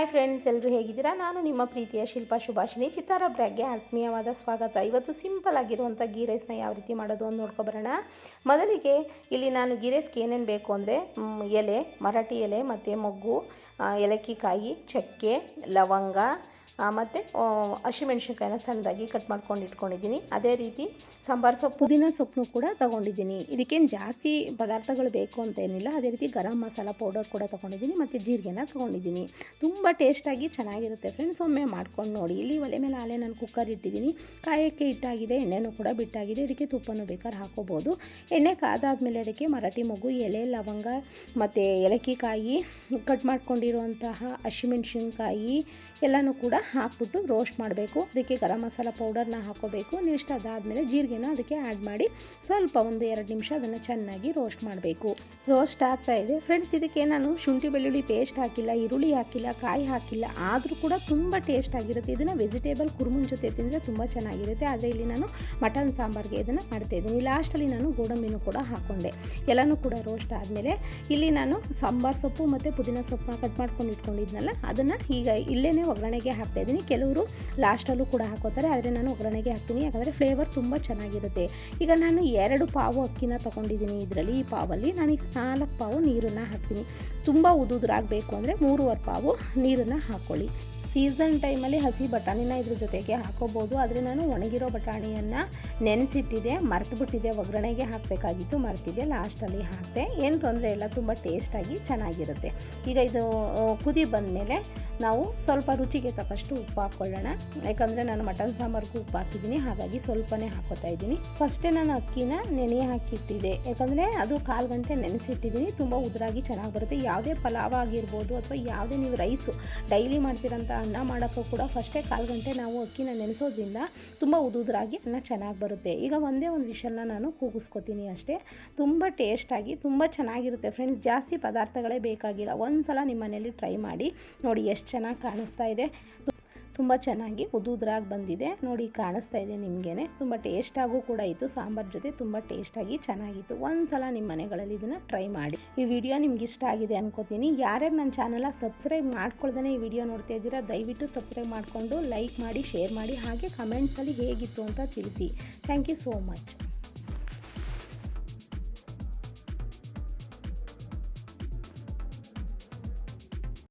Hi friends ಎಲ್ಲರೂ ಹೇಗಿದ್ದೀರಾ? ನಾನು ನಿಮ್ಮ ಪ್ರೀತಿಯ ಶಿಲ್ಪಾ ಶುಭಾಷಿಣಿ ಚಿತ್ತಾರ ಬ್ರ್ಯಾಗ್ಗೆ ಆತ್ಮೀಯವಾದ ಸ್ವಾಗತ. ಇವತ್ತು ಸಿಂಪಲ್ ಆಗಿರುವಂಥ ಗೀ ರೈಸ್ನ ಯಾವ ರೀತಿ ಮಾಡೋದು ಅಂತ ನೋಡ್ಕೊಬರೋಣ ಮೊದಲಿಗೆ ಇಲ್ಲಿ ನಾನು ಗೀ ರೈಸ್ಗೆ ಏನೇನು ಬೇಕು ಅಂದರೆ ಎಲೆ, ಮರಾಠಿ ಎಲೆ ಮತ್ತು ಮೊಗ್ಗು ಏಲಕ್ಕಿ ಕಾಯಿ, ಚಕ್ಕೆ, ಲವಂಗ ಮತ್ತು ಹಸಿಮೆಣ್ಸಿನ್ಕಾಯಿನ ಸಣ್ಣದಾಗಿ ಕಟ್ ಮಾಡ್ಕೊಂಡು ಇಟ್ಕೊಂಡಿದ್ದೀನಿ. ಅದೇ ರೀತಿ ಸಾಂಬಾರು ಸೊಪ್ಪು, ಪುದೀನ ಸೊಪ್ಪು ಕೂಡ ತೊಗೊಂಡಿದ್ದೀನಿ. ಇದಕ್ಕೇನು ಜಾಸ್ತಿ ಪದಾರ್ಥಗಳು ಬೇಕು ಅಂತ ಏನಿಲ್ಲ. ಅದೇ ರೀತಿ ಗರಂ ಮಸಾಲ ಪೌಡರ್ ಕೂಡ ತೊಗೊಂಡಿದ್ದೀನಿ ಮತ್ತು ಜೀರಿಗೆನ ತೊಗೊಂಡಿದ್ದೀನಿ. ತುಂಬ ಟೇಸ್ಟಾಗಿ ಚೆನ್ನಾಗಿರುತ್ತೆ ಫ್ರೆಂಡ್ಸ್ ಒಮ್ಮೆ ಮಾಡ್ಕೊಂಡು ನೋಡಿ. ಇಲ್ಲಿ ಒಲೆ ಮೇಲೆ ಆಲೆ ನಾನು ಕುಕ್ಕರ್ ಇಟ್ಟಿದ್ದೀನಿ. ಕಾಯಕ್ಕೆ ಇಟ್ಟಾಗಿದೆ ಎಣ್ಣೆನೂ ಕೂಡ ಬಿಟ್ಟಾಗಿದೆ. ಇದಕ್ಕೆ ತುಪ್ಪನೂ ಬೇಕಾದ್ರೆ ಹಾಕೋಬೋದು. ಎಣ್ಣೆ ಕಾದಾದ್ಮೇಲೆ ಅದಕ್ಕೆ ಮರಾಠಿ ಮಗು ಎಲೆ, ಲವಂಗ ಮತ್ತು ಏಲಕ್ಕಿ ಕಾಯಿ ಕಟ್ ಮಾಡ್ಕೊಂಡಿರುವಂತಹ ಹಸಿಮೆಣ್ಸಿನ್ಕಾಯಿ ಎಲ್ಲನೂ ಕೂಡ ಹಾಕ್ಬಿಟ್ಟು ರೋಸ್ಟ್ ಮಾಡಬೇಕು. ಅದಕ್ಕೆ ಗರಂ ಮಸಾಲ ಪೌಡರ್ನ ಹಾಕೋಬೇಕು. ನೆಕ್ಸ್ಟ್ ಅದಾದಮೇಲೆ ಜೀರಿಗೆನ ಅದಕ್ಕೆ ಆ್ಯಡ್ ಮಾಡಿ ಸ್ವಲ್ಪ ಒಂದು ಎರಡು ನಿಮಿಷ ಅದನ್ನು ಚೆನ್ನಾಗಿ ರೋಸ್ಟ್ ಮಾಡಬೇಕು. ರೋಸ್ಟ್ ಆಗ್ತಾ ಇದೆ. ಫ್ರೆಂಡ್ಸ್ ಇದಕ್ಕೆ ನಾನು ಶುಂಠಿ ಬೆಳ್ಳುಳ್ಳಿ ಪೇಸ್ಟ್ ಹಾಕಿಲ್ಲ, ಈರುಳ್ಳಿ ಹಾಕಿಲ್ಲ, ಕಾಯಿ ಹಾಕಿಲ್ಲ, ಆದರೂ ಕೂಡ ತುಂಬ ಟೇಸ್ಟ್ ಆಗಿರುತ್ತೆ. ಇದನ್ನು ವೆಜಿಟೇಬಲ್ ಕುರ್ಮುನ್ ಜೊತೆ ತಿಂದರೆ ತುಂಬ ಚೆನ್ನಾಗಿರುತ್ತೆ. ಆದರೆ ಇಲ್ಲಿ ನಾನು ಮಟನ್ ಸಾಂಬಾರ್ಗೆ ಇದನ್ನು ಮಾಡ್ತಾ ಇದ್ದೀನಿ. ಲಾಸ್ಟಲ್ಲಿ ನಾನು ಗೋಡಂಬಿನೂ ಕೂಡ ಹಾಕ್ಕೊಂಡೆ ಎಲ್ಲನೂ ಕೂಡ ರೋಸ್ಟ್ ಆದಮೇಲೆ ಇಲ್ಲಿ ನಾನು ಸಾಂಬಾರು ಸೊಪ್ಪು ಮತ್ತು ಪುದೀನ ಸೊಪ್ಪನ್ನ ಕಟ್ ಮಾಡ್ಕೊಂಡು ಇಟ್ಕೊಂಡಿದ್ನಲ್ಲ, ಅದನ್ನು ಈಗ ಇಲ್ಲೇ ಒಗ್ಗರಣೆಗೆ ಹಾಕ್ತಾ ಇದ್ದೀನಿ. ಕೆಲವರು ಲಾಸ್ಟಲ್ಲೂ ಕೂಡ ಹಾಕೋತಾರೆ, ಆದರೆ ನಾನು ಒಗ್ಗರಣೆಗೆ ಹಾಕ್ತೀನಿ. ಯಾಕಂದರೆ ಫ್ಲೇವರ್ ತುಂಬ ಚೆನ್ನಾಗಿರುತ್ತೆ. ಈಗ ನಾನು ಎರಡು ಪಾವು ಅಕ್ಕಿನ ತೊಗೊಂಡಿದ್ದೀನಿ ಇದರಲ್ಲಿ. ಈ ಪಾವಲ್ಲಿ ನಾನೀಗ ನಾಲ್ಕು ಪಾವು ನೀರನ್ನು ಹಾಕ್ತೀನಿ. ತುಂಬ ಉದುದ್ರಾಗಬೇಕು ಅಂದರೆ ಮೂರುವರೆ ಪಾವು ನೀರನ್ನು ಹಾಕ್ಕೊಳ್ಳಿ ಸೀಸನ್ ಟೈಮಲ್ಲಿ ಹಸಿ ಬಟಾಣಿನ ಇದ್ರ ಜೊತೆಗೆ ಹಾಕೋಬೋದು. ಆದರೆ ನಾನು ಒಣಗಿರೋ ಬಟಾಣಿಯನ್ನು ನೆನೆಸಿಟ್ಟಿದ್ದೆ ಮರ್ತುಬಿಟ್ಟಿದ್ದೆ ಒಗ್ಗರಣೆಗೆ ಹಾಕಬೇಕಾಗಿತ್ತು ಮರ್ತಿದೆ ಲಾಸ್ಟಲ್ಲಿ ಹಾಕಿದೆ. ಏನು ತೊಂದರೆ ಇಲ್ಲ, ತುಂಬ ಟೇಸ್ಟಾಗಿ ಚೆನ್ನಾಗಿರುತ್ತೆ. ಈಗ ಇದು ಕುದಿ ಬಂದಮೇಲೆ ನಾವು ಸ್ವಲ್ಪ ರುಚಿಗೆ ತಕ್ಕಷ್ಟು ಉಪ್ಪು ಹಾಕ್ಕೊಳ್ಳೋಣ. ಯಾಕಂದರೆ ನಾನು ಮಟನ್ ಸಾಂಬಾರ್ಗೂ ಉಪ್ಪು ಹಾಕಿದ್ದೀನಿ, ಹಾಗಾಗಿ ಸ್ವಲ್ಪನೇ ಹಾಕೋತಾ ಇದ್ದೀನಿ. ಫಸ್ಟೇ ನಾನು ಅಕ್ಕಿನ ನೆನೆ ಹಾಕಿಟ್ಟಿದ್ದೆ. ಯಾಕಂದರೆ ಅದು ಕಾಲು ಗಂಟೆ ನೆನೆಸಿಟ್ಟಿದ್ದೀನಿ, ತುಂಬ ಉದುರಾಗಿ ಚೆನ್ನಾಗಿ ಬರುತ್ತೆ. ಯಾವುದೇ ಪಲಾವ್ ಆಗಿರ್ಬೋದು ಅಥವಾ ಯಾವುದೇ ನೀವು ರೈಸು ಡೈಲಿ ಮಾಡ್ತಿರೋಂಥ ಅನ್ನ ಮಾಡೋಕ್ಕೂ ಕೂಡ ಫಸ್ಟೇ ಕಾಲು ಗಂಟೆ ನಾವು ಅಕ್ಕಿನ ನೆನೆಸೋದ್ರಿಂದ ತುಂಬ ಉದುದ್ರಾಗಿ ಅನ್ನ ಚೆನ್ನಾಗಿ ಬರುತ್ತೆ. ಈಗ ಒಂದೇ ಒಂದು ವಿಷಲ್ನ ನಾನು ಕೂಗಿಸ್ಕೊತೀನಿ ಅಷ್ಟೇ. ತುಂಬ ಟೇಸ್ಟಾಗಿ ತುಂಬ ಚೆನ್ನಾಗಿರುತ್ತೆ ಫ್ರೆಂಡ್ಸ್ ಜಾಸ್ತಿ ಪದಾರ್ಥಗಳೇ ಬೇಕಾಗಿಲ್ಲ. ಒಂದು ಸಲ ನಿಮ್ಮ ಮನೇಲಿ ಟ್ರೈ ಮಾಡಿ ನೋಡಿ ಎಷ್ಟು ಚೆನ್ನಾಗಿ ಕಾಣಿಸ್ತಾ ಇದೆ. ತುಂಬ ಚೆನ್ನಾಗಿ ಉದುದ್ರಾಗಿ ಬಂದಿದೆ. ನೋಡಿ ಕಾಣಿಸ್ತಾ ಇದೆ ನಿಮಗೇನೆ. ತುಂಬ ಟೇಸ್ಟಾಗೂ ಕೂಡ ಇತ್ತು. ಸಾಂಬಾರ್ ಜೊತೆ ತುಂಬ ಟೇಸ್ಟಾಗಿ ಚೆನ್ನಾಗಿತ್ತು. ಒಂದು ಸಲ ನಿಮ್ಮ ಮನೆಗಳಲ್ಲಿ ಇದನ್ನು ಟ್ರೈ ಮಾಡಿ. ಈ ವಿಡಿಯೋ ನಿಮ್ಗೆ ಇಷ್ಟ ಆಗಿದೆ ಅನ್ಕೋತೀನಿ. ಯಾರ್ಯಾರು ನನ್ನ ಚಾನಲ ಸಬ್ಸ್ಕ್ರೈಬ್ ಮಾಡ್ಕೊಳ್ದೇ ಈ ವಿಡಿಯೋ ನೋಡ್ತಾ ಇದ್ದೀರಾ, ದಯವಿಟ್ಟು ಸಬ್ಸ್ಕ್ರೈಬ್ ಮಾಡಿಕೊಂಡು ಲೈಕ್ ಮಾಡಿ, ಶೇರ್ ಮಾಡಿ, ಹಾಗೆ ಕಮೆಂಟ್ಸಲ್ಲಿ ಹೇಗಿತ್ತು ಅಂತ ತಿಳಿಸಿ. Thank you so much.